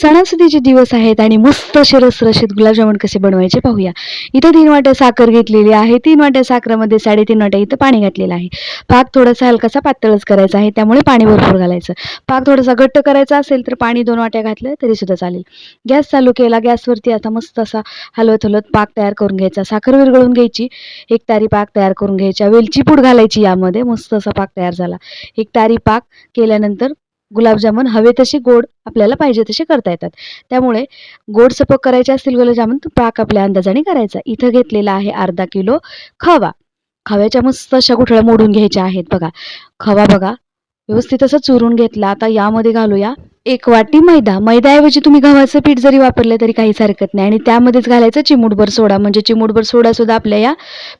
सणासुदीचे दिवस आहेत आणि मस्त असे रसरशीत गुलाबजामुन कसे बनवायचे पाहूया. इथं तीन वाट्या साखर घेतलेली आहे. तीन वाट्या साखरेमध्ये साडेतीन वाट्या इथं पाणी घातलेलं आहे. पाक थोडासा हलकासा पातळच करायचा आहे. त्यामुळे पाणी भरपूर घालायचं. पाक थोडासा घट्ट करायचा असेल तर पाणी दोन वाट्या घातलं तरी सुद्धा चालेल. गॅस चालू केला. गॅसवरती आता मस्त असा हलवत हलवत पाक तयार करून घ्यायचा. साखर विरघळून घ्यायची. एक तारी पाक तयार करून घ्यायचा. वेलची पूड घालायची यामध्ये. मस्त असा पाक तयार झाला. एक तारी पाक केल्यानंतर गुलाबजामुन हवे तसे गोड आपल्याला पाहिजे तसे करता येतात. त्यामुळे गोड सपक करायचे असतील गुलाबजामुन तर पाक आपल्या अंदाजाने करायचा. इथं घेतलेला आहे अर्धा किलो खवा. खव्याच्या मस्त अशा गुठळ्या मोडून घ्यायच्या आहेत बघा. खवा बघा व्यवस्थित असं चुरून घेतला. आता यामध्ये घालूया. एक वाटी मैदा. मैद्याऐवजी तुम्ही गव्हाचं पीठ जरी वापरलं तरी काहीच हरकत नाही. आणि त्यामध्येच घालायचं चिमूटभर सोडा. म्हणजे चिमूटभर सोडा सुद्धा आपल्या या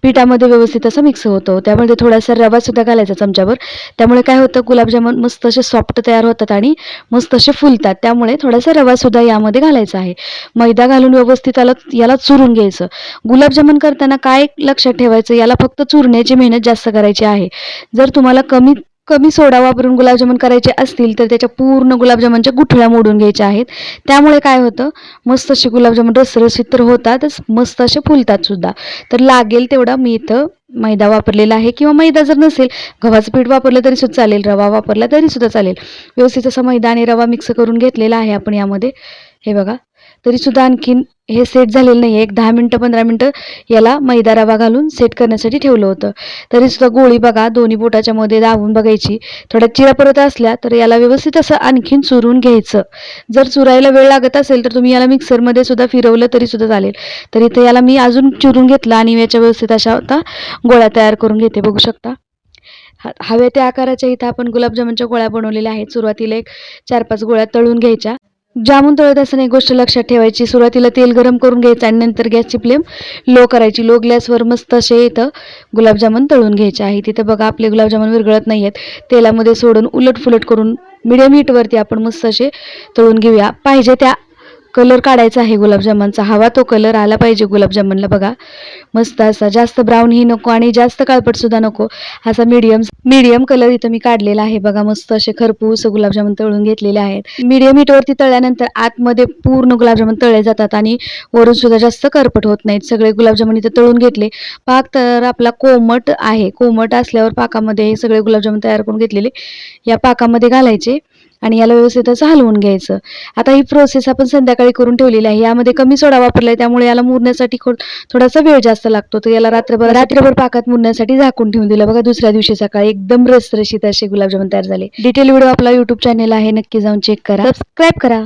पिठामध्ये व्यवस्थित असं मिक्स होतो. त्यामध्ये थोडासा रवा सुद्धा घालायचा चमच्यावर. त्यामुळे काय होतं? गुलाबजामुन मस्त असे सॉफ्ट तयार होतात आणि मस्त असे फुलतात. त्यामुळे थोडासा रवा सुद्धा यामध्ये घालायचा आहे. मैदा घालून व्यवस्थित याला याला चुरून घ्यायचं. गुलाबजामुन करताना काय लक्षात ठेवायचं? याला फक्त चुरण्याची मेहनत जास्त करायची आहे. जर तुम्हाला कमी कमी सोडा वापरून गुलाबजामुन करायचे असतील तर त्याच्या पूर्ण गुलाबजामुनच्या गुठळ्या मोडून घ्यायच्या आहेत. त्यामुळे काय होतं? मस्त असे गुलाबजामुन रसरशीत तर होतातच मस्त असे फुलतात सुद्धा. तर लागेल तेवढा. मी इथं मैदा वापरलेला आहे किंवा मैदा जर नसेल गव्हाचं पीठ वापरलं तरी सुद्धा चालेल रवा वापरला तरी सुद्धा चालेल. व्यवस्थित असा मैदा आणि रवा मिक्स करून घेतलेला आहे आपण यामध्ये. हे बघा. तरी सुद्धा आणखीन हे सेट झालेलं नाही आहे एक दहा मिनटं पंधरा मिनटं याला मैदा रवा घालून सेट करण्यासाठी ठेवलं होतं. तरी सुद्धा गोळी बघा दोन्ही बोटाच्या मध्ये दाबून बघायची. थोड्या चिरा परत असल्या तर याला व्यवस्थित असं आणखीन चुरून घ्यायचं. जर चुरायला वेळ लागत असेल तर तुम्ही याला मिक्सरमध्ये सुद्धा फिरवलं तरी सुद्धा चालेल. तर इथं याला मी अजून चुरून घेतलं आणि याच्या व्यवस्थित अशा आता गोळ्या तयार करून घेते. बघू शकता. हव्या त्या आकाराच्या इथं आपण गुलाबजामुनच्या गोळ्या बनवलेल्या आहेत. सुरुवातीला एक चार पाच गोळ्या तळून घ्यायच्या. जामून तळत असताना एक गोष्ट लक्षात ठेवायची सुरुवातीला तेल गरम करून घ्यायचं आणि नंतर गॅसची फ्लेम लो करायची. लो गॅसवर मस्त असे इथं गुलाबजामुन तळून घ्यायचे आहे. तिथं बघा आपले गुलाबजामुन विरघळत नाही आहेत तेलामध्ये सोडून उलट फुलट करून मिडियम हीटवरती आपण मस्त असे तळून घेऊया. पाहिजे त्या कलर काढायचा आहे गुलाबजामुनचा. हवा तो कलर आला पाहिजे गुलाबजामुनला बघा. मस्त असा जास्त ब्राऊनही नको आणि जास्त काळपटसुद्धा नको. असा मीडियम मीडियम कलर इथं मी काढलेला आहे. बघा मस्त असे खरपूस गुलाबजामुन तळून घेतलेले आहेत. मीडियम हीटवरती तळल्यानंतर आतमध्ये पूर्ण गुलाबजामुन तळले जातात आणि वरून सुद्धा जास्त करपट होत नाहीत. सगळे गुलाबजामुन इथं तळून घेतले. पाक तर आपला कोमट आहे. कोमट असल्यावर पाकामध्ये हे सगळे गुलाबजामुन तयार करून घेतलेले. या पाकामध्ये घालायचे. आणि याला व्यवस्थित असं हलवून घ्यायचं. आता ही प्रोसेस आपण संध्याकाळी करून ठेवलेली आहे. यामध्ये कमी सोडा वापरलाय त्यामुळे याला मुरण्यासाठी थोडासा वेळ जास्त लागतो. तर याला रात्रभर रात्रभर पाकात मुरण्यासाठी झाकून ठेवून दिलं. बघा दुसऱ्या दिवशी सकाळी एकदम रसरशीत असे गुलाबजामुन तयार झाले. डिटेल व्हिडिओ आपला युट्यूब चॅनेल आहे. नक्की जाऊन चेक करा. सबस्क्राईब करा.